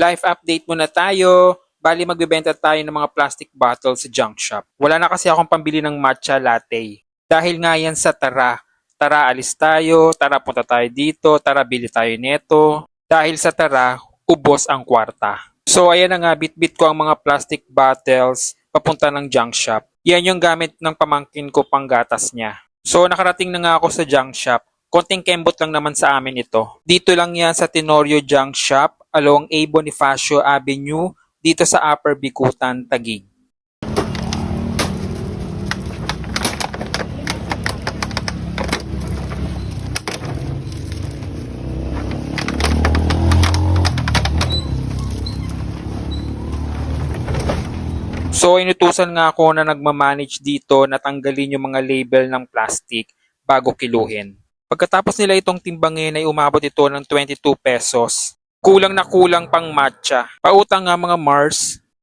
Life update muna tayo. Bali magbebenta tayo ng mga plastic bottles sa junk shop. Wala na kasi akong pambili ng matcha latte. Dahil nga yan sa tara. Tara alis tayo, tara punta tayo dito, tara bili tayo neto. Dahil sa tara, ubos ang kwarta. So ayan na nga, bit-bit ko ang mga plastic bottles papunta ng junk shop. Yan yung gamit ng pamangkin ko pang gatas niya. So nakarating na nga ako sa junk shop. Konting kembot lang naman sa amin ito. Dito lang yan sa Tenorio Junk Shop along A. Bonifacio Avenue dito sa Upper Bikutan, Taguig. So inutusan nga ako na nagmamanage dito na tanggalin yung mga label ng plastic bago kiluhin. Pagkatapos nila itong timbangin ay umabot ito ng 22 pesos. Kulang na kulang pang matcha. Pautang nga mga Mars.